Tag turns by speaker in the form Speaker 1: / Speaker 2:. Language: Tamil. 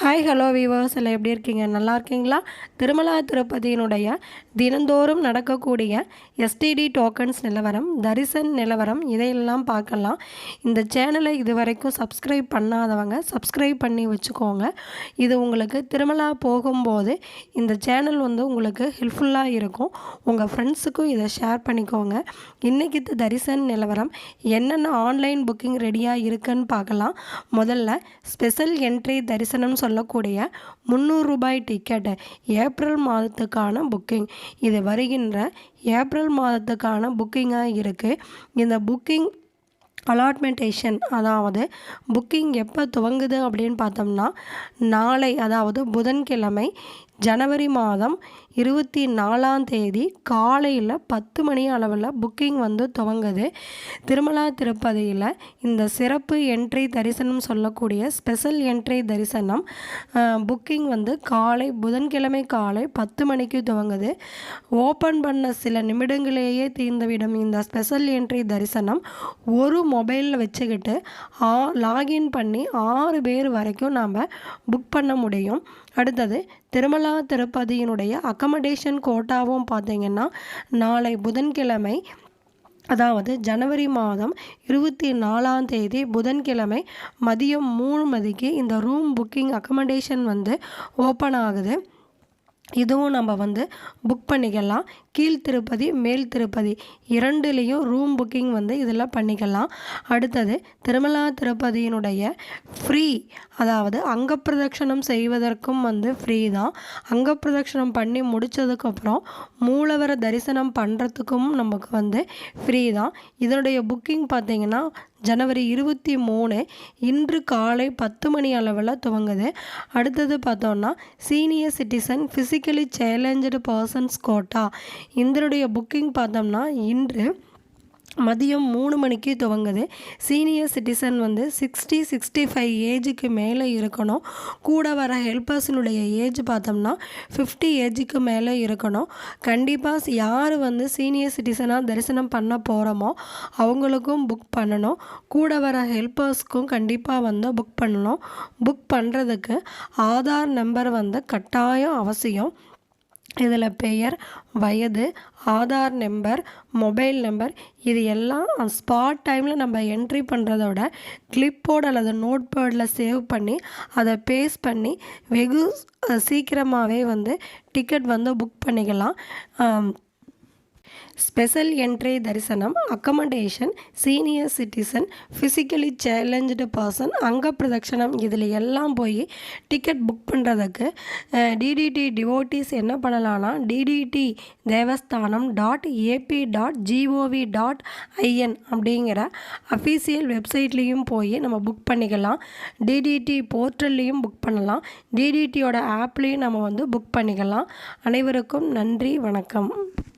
Speaker 1: ஹாய் ஹலோ வீவர்ஸ் எல்லாம் எப்படி இருக்கீங்க நல்லா இருக்கீங்களா திருமலா திருப்பதியினுடைய தினந்தோறும் நடக்கக்கூடிய எஸ்டிடி டோக்கன்ஸ் நிலவரம் தரிசன் நிலவரம் இதையெல்லாம் பார்க்கலாம் இந்த சேனலை இது வரைக்கும் சப்ஸ்கிரைப் பண்ணாதவங்க சப்ஸ்கிரைப் பண்ணி வச்சுக்கோங்க இது உங்களுக்கு திருமலா போகும்போது இந்த சேனல் வந்து உங்களுக்கு ஹெல்ப்ஃபுல்லாக இருக்கும் உங்கள் ஃப்ரெண்ட்ஸுக்கும் இதை ஷேர் பண்ணிக்கோங்க இன்றைக்கித்து தரிசன் நிலவரம் என்னென்ன ஆன்லைன் புக்கிங் ரெடியாக இருக்குன்னு பார்க்கலாம் முதல்ல ஸ்பெஷல் என்ட்ரி தரிசனம்னு சொல்லக்கூடிய ரூபாய் டிக்கெட் ஏப்ரல் மாதத்துக்கான புக்கிங் இது வருகின்ற ஏப்ரல் மாதத்துக்கான புக்கிங்காக இருக்குது இந்த புக்கிங் அலாட்மெண்டேஷன் அதாவது புக்கிங் எப்போ துவங்குது அப்படின்னு பார்த்தோம்னா நாளை அதாவது புதன்கிழமை ஜனவரி மாதம் இருபத்தி நாலாம் தேதி காலையில் பத்து மணி அளவில் புக்கிங் வந்து துவங்குது திருமலா திருப்பதியில் இந்த சிறப்பு என்ட்ரி தரிசனம் சொல்லக்கூடிய ஸ்பெஷல் என்ட்ரி தரிசனம் புக்கிங் வந்து காலை புதன்கிழமை காலை பத்து மணிக்கு துவங்குது ஓப்பன் பண்ண சில நிமிடங்களையே தீர்ந்துவிடும் இந்த ஸ்பெஷல் என்ட்ரி தரிசனம் ஒரு மொபைலில் வச்சுக்கிட்டு ஆ லாகின் பண்ணி ஆறு பேர் வரைக்கும் நாம் புக் பண்ண முடியும் அடுத்தது திருமலா திருப்பதியினுடைய அக்கமடேஷன் கோட்டாவும் பார்த்தீங்கன்னா நாளை புதன்கிழமை அதாவது ஜனவரி மாதம் இருபத்தி நாலாம் தேதி புதன்கிழமை மதியம் மூணு மதிக்கு இந்த ரூம் புக்கிங் அக்கமடேஷன் வந்து ஓப்பன் ஆகுது இதுவும் நம்ம வந்து புக் பண்ணிக்கலாம் கீழ் திருப்பதி மேல் திருப்பதி இரண்டுலேயும் ரூம் புக்கிங் வந்து இதில் பண்ணிக்கலாம் அடுத்தது திருமலா திருப்பதியினுடைய ஃப்ரீ அதாவது அங்கப்பிரதட்சணம் செய்வதற்கும் வந்து ஃப்ரீ தான் அங்கப்பிரதட்சணம் பண்ணி முடித்ததுக்கப்புறம் மூலவரை தரிசனம் பண்ணுறதுக்கும் நமக்கு வந்து ஃப்ரீ தான் இதனுடைய புக்கிங் பார்த்திங்கன்னா ஜனவரி இருபத்தி மூணு இன்று காலை பத்து மணி அளவில் துவங்குது அடுத்தது பார்த்தோம்னா senior citizen physically challenge persons quota இதனுடைய புக்கிங் பார்த்தோம்னா இன்று மதியம் மூணு மணிக்கு துவங்குது சீனியர் சிட்டிசன் வந்து சிக்ஸ்டி சிக்ஸ்டி ஃபைவ் ஏஜுக்கு மேலே இருக்கணும் கூட வர ஹெல்பர்ஸினுடைய ஏஜ் பார்த்தோம்னா ஃபிஃப்டி ஏஜுக்கு மேலே இருக்கணும் கண்டிப்பாக யார் வந்து சீனியர் சிட்டிசனாக தரிசனம் பண்ண போகிறோமோ அவங்களுக்கும் புக் பண்ணணும் கூட வர ஹெல்பர்ஸ்க்கும் கண்டிப்பாக வந்து புக் பண்ணணும் புக் பண்ணுறதுக்கு ஆதார் நம்பர் வந்து கட்டாயம் அவசியம் இதில் பெயர் வயது ஆதார் நம்பர் மொபைல் நம்பர் இது எல்லாம் ஸ்பாட் டைமில் நம்ம என்ட்ரி பண்ணுறதோட கிளிப்போர்டு அல்லது நோட் சேவ் பண்ணி அதை பேஸ் பண்ணி வெகு சீக்கிரமாகவே வந்து டிக்கெட் வந்து புக் பண்ணிக்கலாம் ஸ்பெஷல் என்ட்ரி தரிசனம் accommodation senior citizen physically challenge person அங்க பிரதட்சணம் இதில் எல்லாம் போய் டிக்கெட் புக் பண்ணுறதுக்கு டிடிடி டிவோட்டிஸ் என்ன பண்ணலான்னா TTD Devasthanam dot A P dot G O V dot I N அப்படிங்கிற அஃபீஷியல் வெப்சைட்லேயும் போய் நம்ம புக் பண்ணிக்கலாம் டிடிடி போர்ட்டல்லையும் புக் பண்ணலாம் டிடிடியோட ஆப்லேயும் நம்ம வந்து புக் பண்ணிக்கலாம் அனைவருக்கும் நன்றி வணக்கம்